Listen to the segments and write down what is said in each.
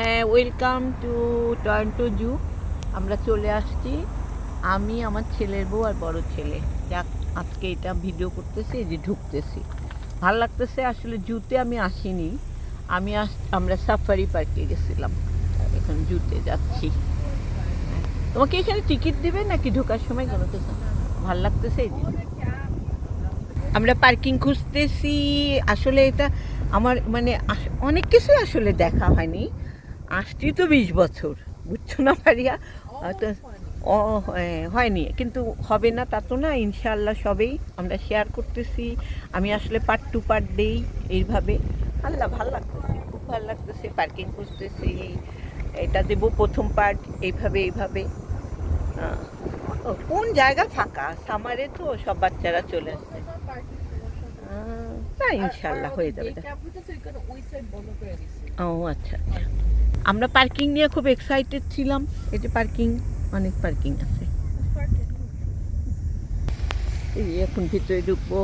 হ্যাঁ welcome to Toronto জু আমরা চলে আসছি। আমি আমার ছেলের বউ আর বড় ছেলে। যাক, আজকে এটা ভিডিও করতেছি যে ঢুকতেছি। ভালো লাগতেছে, আসলে জুতে আমি আসিনি। আমি আস, আমরা সাফারি পার্কে গেছিলাম। এখন জুতে যাচ্ছি। তোমাকে এখানে টিকিট দেবে নাকি ঢোকার সময়? কোনো কিছু ভালো লাগতেছে এই আমরা পার্কিং খুঁজতেছি। আসলে এটা আমার মানে অনেক কিছু আসলে দেখা হয়নি। আসছি তো বিশ বছর বুঝছ না পারিয়া হয়তো ও হ্যাঁ, হয়নি কিন্তু হবে না তা তো না ইনশাআল্লাহ সবেই আমরা শেয়ার করতেছি। আমি আসলে পার্ট টু পার্ট দেই এইভাবে। আল্লাহ ভালো লাগতেছে খুব ভালো লাগতেছে পার্কিং করতেছি এটা দেবো প্রথম পার্ট এইভাবে এইভাবে। কোন জায়গা ফাঁকা? সামারে তো সব বাচ্চারা চলে আসছে না ইনশাল্লাহ হয়ে যাবে। ও আচ্ছা আচ্ছা। আমরা পার্কিং নিয়ে খুব এক্সাইটেড ছিলাম। এই যে পার্কিং অনেক পার্কিং আছে। এখন ভিতরে ঢুকবো।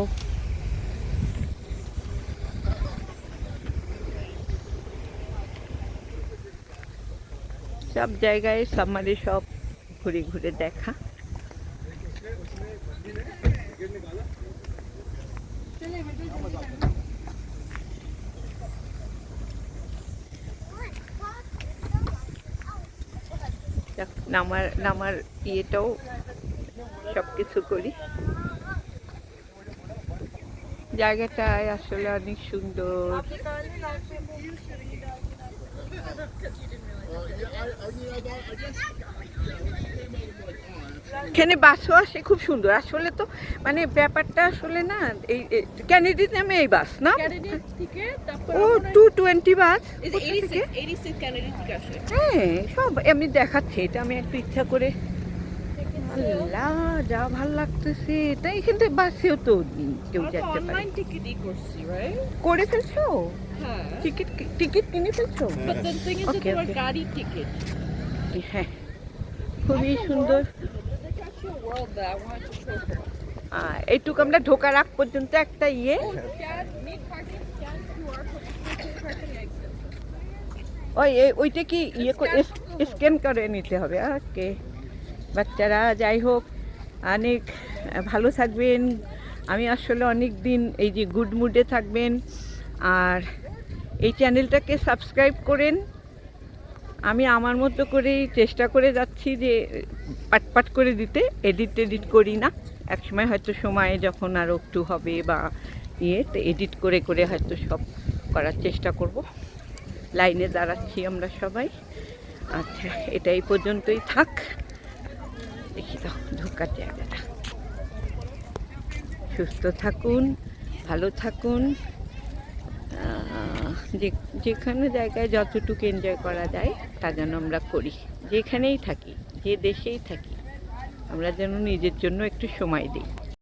সব জায়গায় সামারে সব ঘুরে ঘুরে দেখা। যাক, নামার নামার ইয়েটাও সব কিছু করি। জায়গাটায় আসলে অনেক সুন্দর। এখানে বাসও আসে খুব সুন্দর। আসলে তো মানে ব্যাপারটা আসলে না এই ক্যানেডি নামে এই বাস না? ও টু টোয়েন্টি বাস হ্যাঁ সব এমনি দেখাচ্ছে এটা আমি একটু ইচ্ছা করে আল্লাহ যা ভালো লাগতেছে এটা এখান থেকে বাসেও তো কেউ যেতে পারে। করে ফেলছো? টিকিট টিকিট কিনে ফেলছো? Okay. হ্যাঁ খুবই সুন্দর। এইটুকু আমরা ঢোকার আগ পর্যন্ত একটা ইয়ে। ওই ওইটা কি ইয়ে স্ক্যান করে নিতে হবে। ওকে। বাচ্চারা যাই হোক অনেক ভালো থাকবেন। আমি আসলে অনেক দিন এই যে গুড মুডে থাকবেন। আর এই চ্যানেলটাকে সাবস্ক্রাইব করেন। আমি আমার মতো করেই চেষ্টা করে যাচ্ছি যে পাট পাট করে দিতে এডিট টেডিট করি না। একসময় হয়তো সময় যখন আরও একটু হবে বা ইয়ে তো এডিট করে করে হয়তো সব করার চেষ্টা করব। লাইনে দাঁড়াচ্ছি আমরা সবাই। আচ্ছা এটা এই পর্যন্তই থাক। দেখি তো, ঢোকার জায়গাটা। সুস্থ থাকুন, ভালো থাকুন। যে, যেখানে জায়গায় যতটুকু এনজয় করা যায়, তা যেন আমরা করি। যেখানেই থাকি, যে দেশেই থাকি, আমরা যেন নিজের জন্য একটু সময় দিই।